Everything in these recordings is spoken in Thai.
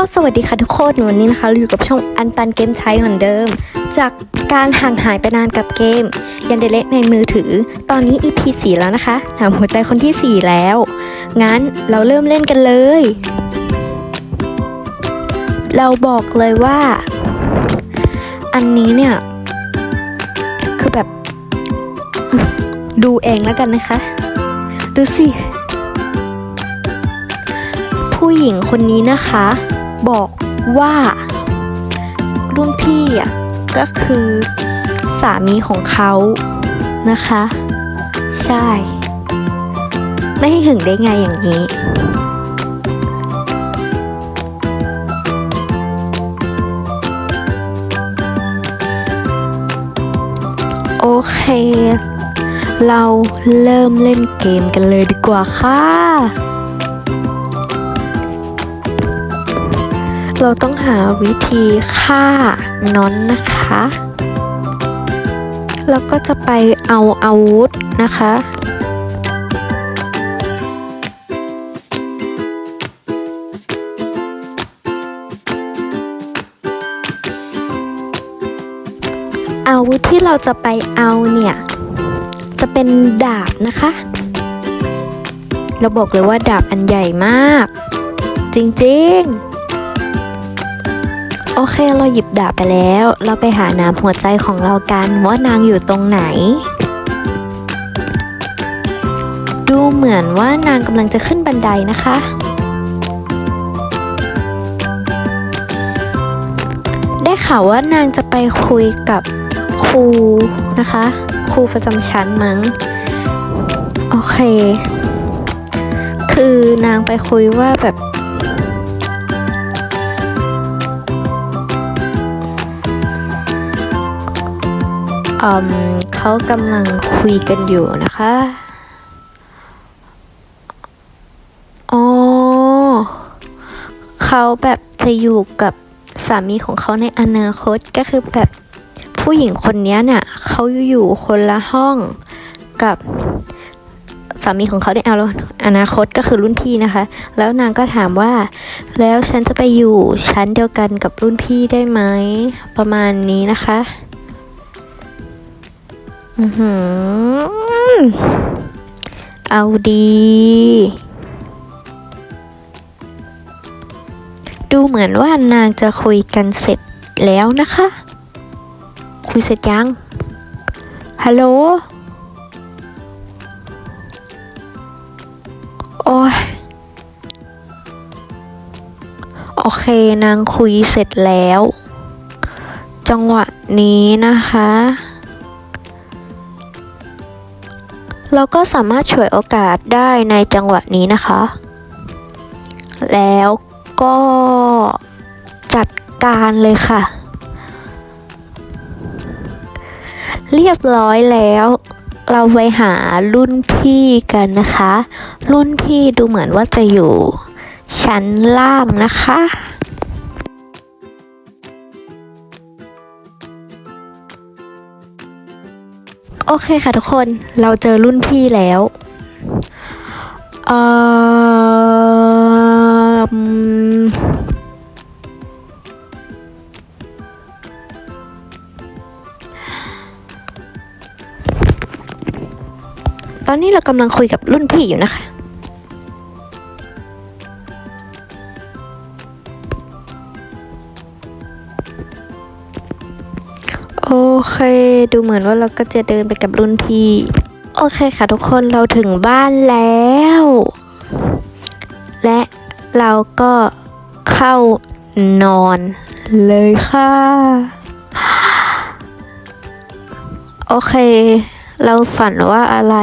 ก็สวัสดีค่ะทุกคนวันนี้นะคะเราอยู่กับช่องอันปันเกมไทยเหมือนเดิม จากการห่างหายไปนานกับเกม ยันเดเล็กในมือถือ ตอนนี้ EP 4 แล้วนะคะถามหัวใจคนที่ 4 แล้ว งั้นเราเริ่มเล่นกันเลย เราบอกเลยว่า อันนี้เนี่ย คือแบบ ดูเองแล้วกันนะคะ ดูสิผู้หญิงคนนี้นะคะ บอกว่า รุ่นพี่อะก็คือสามีของเขานะคะ ใช่ ไม่ให้หึงได้ไงอย่างนี้ โอเค เราเริ่มเล่นเกมกันเลยดีกว่าค่ะ เราต้องหาวิธีฆ่านอนนะคะ แล้วก็จะไปเอาอาวุธนะคะอาวุธที่เราจะไปเอาเนี่ย จะเป็นดาบนะคะ เราบอกเลยว่าดาบอันใหญ่มาก จริงๆ โอเคเราหยิบดาบไปแล้ว เราไปหาน้ำหัวใจของเรากันว่านางอยู่ตรงไหน ดูเหมือนว่านางกำลังจะขึ้นบันไดนะคะ ได้ข่าวว่านางจะไปคุยกับครูนะคะ ครูประจำชั้นมั้ง โอเค คือนางไปคุยว่าแบบ เขากำลังคุยกันอยู่นะคะ อ๋อ เขาแบบจะอยู่กับสามีของเขาในอนาคตก็คือแบบผู้หญิงคนนี้เนี่ยเขาอยู่คนละห้องกับสามีของเขาในอนาคตก็คือรุ่นพี่นะคะ แล้วนางก็ถามว่า แล้วฉันจะไปอยู่ชั้นเดียวกันกับรุ่นพี่ได้ไหมประมาณนี้นะคะ เอาดี ดูเหมือนว่านางจะคุยกันเสร็จแล้วนะคะ คุยเสร็จยัง ฮัลโหล โอ้ย โอเคนางคุยเสร็จแล้ว จังหวะนี้นะคะ เราก็สามารถฉวยโอกาสได้ในจังหวะนี้นะคะ แล้วก็จัดการเลยค่ะ เรียบร้อยแล้วเราไปหารุ่นพี่กันนะคะ รุ่นพี่ดูเหมือนว่าจะอยู่ ชั้นล่างนะคะ โอเคค่ะทุกคนเราเจอรุ่นพี่แล้วเออตอนนี้เรากำลังคุยกับรุ่นพี่อยู่นะคะ โอเค ดูเหมือนว่าเราก็จะเดินไปกับรุ่นพี่ โอเคค่ะทุกคนเราถึงบ้านแล้ว และเราก็เข้านอนเลยค่ะ โอเค เราฝันว่าอะไร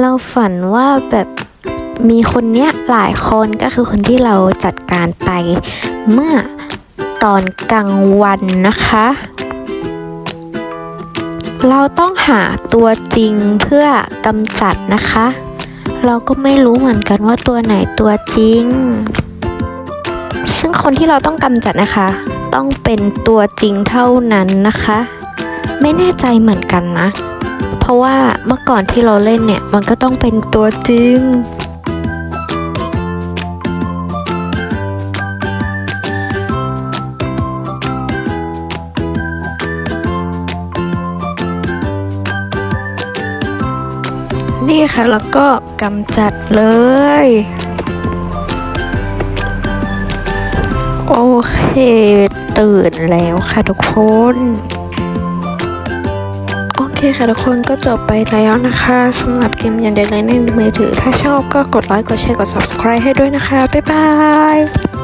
เราฝันว่าแบบมีคนเนี้ยหลายคนก็คือคนที่เราจัดการไปเมื่อตอนกลางวันนะคะ เราต้องหาตัวจริงเพื่อกำจัดนะคะ เราก็ไม่รู้เหมือนกันว่าตัวไหนตัวจริง ซึ่งคนที่เราต้องกำจัดนะคะ ต้องเป็นตัวจริงเท่านั้นนะคะ ไม่แน่ใจเหมือนกันนะ เพราะว่าเมื่อก่อนที่เราเล่นเนี่ย มันก็ต้องเป็นตัวจริง ค่ะ แล้วก็กำจัดเลย โอเค ตื่นแล้วค่ะทุกคน โอเคค่ะทุกคนก็จบไปแล้วนะคะสำหรับเกมยันเดนในมือถือ ถ้าชอบก็กดไลค์กดแชร์กด subscribe ให้ด้วยนะคะ บ๊ายบาย